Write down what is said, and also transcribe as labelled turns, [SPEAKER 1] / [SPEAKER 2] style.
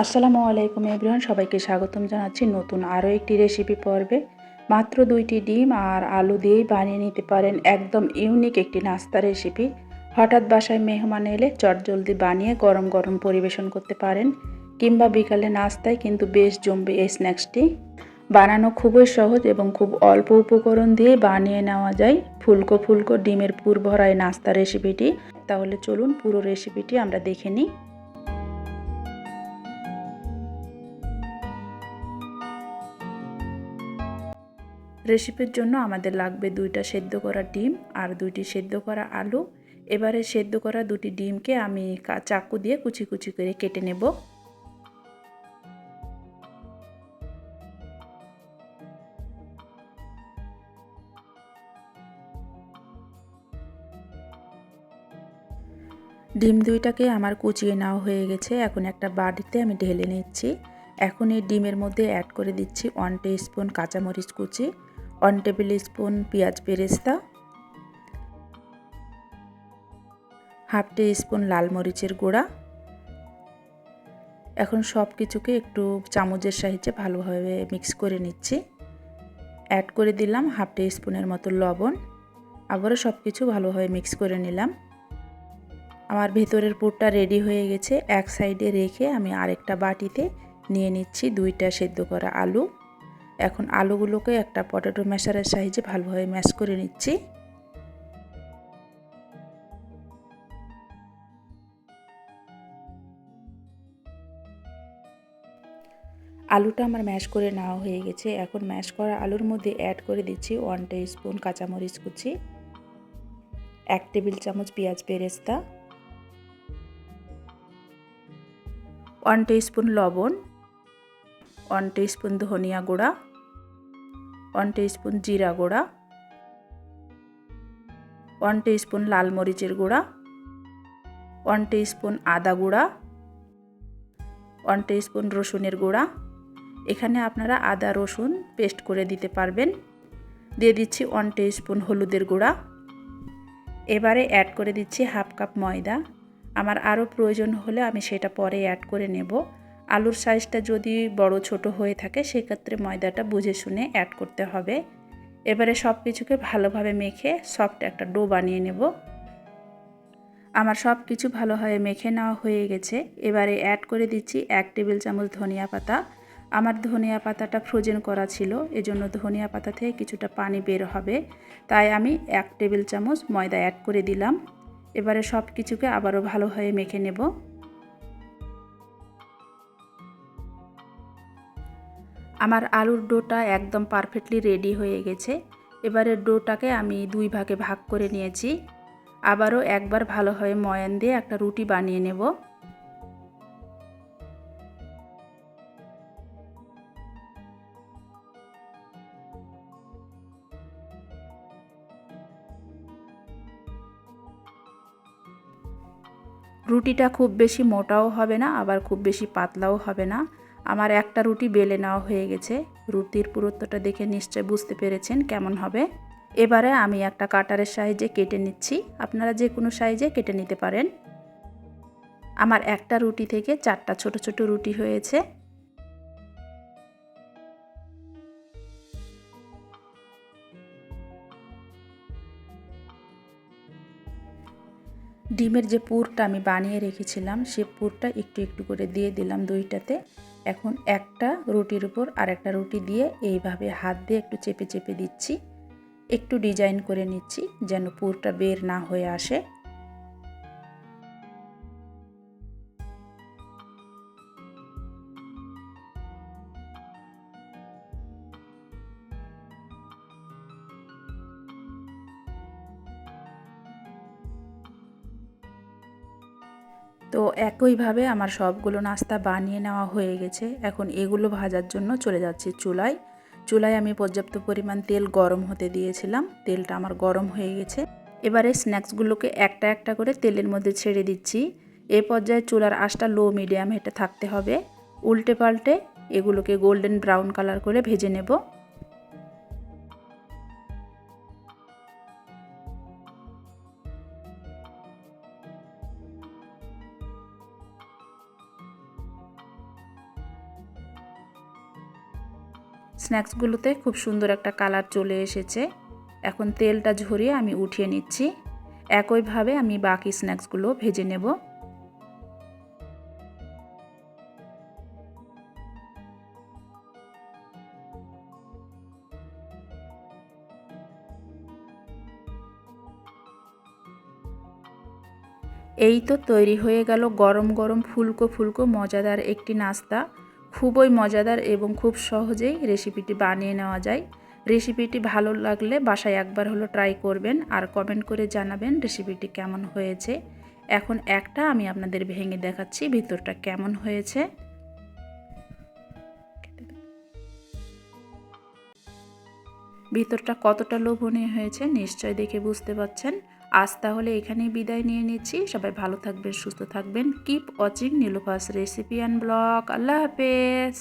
[SPEAKER 1] আসসালামু আলাইকুম এভরিওয়ান, সবাইকে স্বাগতম জানাচ্ছি নতুন আরও একটি রেসিপি পর্বে। মাত্র দুইটি ডিম আর আলু দিয়েই বানিয়ে নিতে পারেন একদম ইউনিক একটি নাস্তা রেসিপি হঠাৎ বাসায় মেহমান এলে চটজলদি বানিয়ে গরম গরম পরিবেশন করতে পারেন, কিংবা বিকালে নাস্তায় কিন্তু বেশ জমবে এই স্ন্যাক্সটি বানানো খুবই সহজ এবং খুব অল্প উপকরণ দিয়ে বানিয়ে নেওয়া যায় ফুলকো ফুলকো ডিমের পুর ভরায় নাস্তা রেসিপিটি তাহলে চলুন পুরো রেসিপিটি আমরা দেখে নিই। রেসিপির জন্য আমাদের লাগবে দুইটা সেদ্ধ করা ডিম আর দুইটি সেদ্ধ করা আলু। এবারে সেদ্ধ করা দুটি ডিমকে আমি চাকু দিয়ে কুচি কুচি করে কেটে নেব। ডিম দুইটাকে আমার কুচিয়ে নেওয়া হয়ে গেছে। এখন একটা বাড়িতে আমি ঢেলে নিচ্ছি। এখন এই ডিমের মধ্যে অ্যাড করে দিচ্ছি ওয়ান স্পুন কাঁচামরিচ কুচি। ওয়ান টেবিল স্পুন পেঁয়াজ বেরেস্তা হাফ টি স্পুন লাল মরিচের গুঁড়া। এখন সব কিছুকে একটু চামচের সাহায্যে ভালোভাবে মিক্স করে নিচ্ছি। অ্যাড করে দিলাম হাফ টি স্পুনের মতো লবণ। আবারও সব কিছু ভালোভাবে মিক্স করে নিলাম। আমার ভেতরের পুরটা রেডি হয়ে গেছে। এক সাইডে রেখে আমি আরেকটা বাটিতে নিয়ে নিচ্ছি দুইটা সেদ্ধ করা আলু। এখন আলুগুলোকে একটা পটেটো ম্যাশারের সাহায্যে ভালোভাবে ম্যাশ করে নিচ্ছি। আলুটা আমার ম্যাশ করে নেওয়া হয়ে গেছে। এখন ম্যাশ করা আলুর মধ্যে অ্যাড করে দিচ্ছি ওয়ান স্পুন কাঁচামরিচ কুচি, এক টেবিল চামচ পেঁয়াজ বেরেস্তা ওয়ান স্পুন লবণ ওয়ান স্পুন ধনিয়া গুঁড়া ওয়ান স্পুন জিরা গুঁড়া, ওয়ান স্পুন লাল মরিচের গুঁড়া, ওয়ান স্পুন আদা গুঁড়া, ওয়ান স্পুন রসুনের গুঁড়া। এখানে আপনারা আদা, রসুন পেস্ট করে দিতে পারবেন। দিয়ে দিচ্ছি ওয়ান স্পুন হলুদের গুঁড়া। এবারে অ্যাড করে দিচ্ছি হাফ কাপ ময়দা। আমার আরও প্রয়োজন হলে আমি সেটা পরে অ্যাড করে নেব। আলুর সাইজটা যদি বড় ছোট হয়ে থাকে, সেক্ষেত্রে ময়দাটা বুঝে শুনে অ্যাড করতে হবে। এবারে সব কিছুকে ভালোভাবে মেখে সফট একটা ডো বানিয়ে নেব। আমার সব কিছু ভালোভাবে মেখে নেওয়া হয়ে গেছে। এবারে অ্যাড করে দিচ্ছি এক টেবিল চামচ ধনিয়া পাতা। আমার ধনিয়া পাতাটা ফ্রোজেন করা ছিল, এজন্য ধনিয়া পাতা থেকে কিছুটা পানি বের হবে। তাই আমি এক টেবিল চামচ ময়দা অ্যাড করে দিলাম। এবারে সব কিছুকে আবারও ভালোভাবে মেখে নেব। আমার আলুর ডোটা একদম পারফেক্টলি রেডি হয়ে গেছে। এবারে ডোটাকে আমি দুই ভাগে ভাগ করে নিয়েছি। আবারও একবার ভালোভাবে ময়ান দিয়ে একটা রুটি বানিয়ে নেব। রুটিটা খুব বেশি মোটাও হবে না, আবার খুব বেশি পাতলাও হবে না। আমার একটা রুটি বেলে নেওয়া হয়ে গেছে। রুটির পুরুত্বটা দেখে নিশ্চয় বুঝতে পেরেছেন কেমন হবে। এবারে আমি একটা কাটারের সাহায্যে কেটে নিচ্ছি। আপনারা যে কোনো সাইজে কেটে নিতে পারেন। আমার একটা রুটি থেকে চারটা ছোট ছোট রুটি হয়েছে। ডিমের যে পুরটা আমি বানিয়ে রেখেছিলাম, সে পুরটা একটু একটু করে দিয়ে দিলাম দুইটাতে। এখন একটা রুটির উপর আর একটা রুটি দিয়ে এইভাবে হাত দিয়ে একটু চেপে চেপে দিচ্ছি। একটু ডিজাইন করে নিচ্ছি যেন পুরটা বের না হয়ে আসে। তো একইভাবে আমার সবগুলো নাস্তা বানিয়ে নেওয়া হয়ে গেছে। এখন এগুলো ভাজার জন্য চলে যাচ্ছি চুলায়। চুলায় আমি পর্যাপ্ত পরিমাণ তেল গরম হতে দিয়েছিলাম। তেলটা আমার গরম হয়ে গেছে। এবারে স্ন্যাক্সগুলোকে একটা একটা করে তেলের মধ্যে ছেড়ে দিচ্ছি। এ পর্যায়ে চুলার আঁশটা লো মিডিয়াম হেঁটে থাকতে হবে। উল্টে পাল্টে এগুলোকে গোল্ডেন ব্রাউন কালার করে ভেজে নেব। স্ন্যাক্সগুলোতে খুব সুন্দর একটা কালার চলে এসেছে। এখন তেলটা ঝরিয়ে আমি উঠিয়ে নিচ্ছি। একইভাবে আমি বাকি স্ন্যাক্সগুলো ভেজে নেব। এই তো তৈরি হয়ে গেল গরম গরম ফুলকো ফুলকো মজাদার একটি নাস্তা। খুবই মজাদার এবং খুব সহজেই রেসিপিটি বানিয়ে নেওয়া যায়। রেসিপিটি ভালো লাগলে বাসায় একবার হলো ট্রাই করবেন আর কমেন্ট করে জানাবেন রেসিপিটি কেমন হয়েছে। এখন একটা আমি আপনাদের ভেঙে দেখাচ্ছি ভিতরটা কেমন হয়েছে। ভিতরটা কতটা লোভনীয় হয়েছে নিশ্চয় দেখে বুঝতে পারছেন। আজ তাহলে এখানেই বিদায় নিয়ে নিচ্ছি। সবাই ভালো থাকবেন, সুস্থ থাকবেন। কিপ ওয়াচিং নীলোফাস রেসিপি অ্যান্ড ব্লগ আল্লাহ হাফেজ।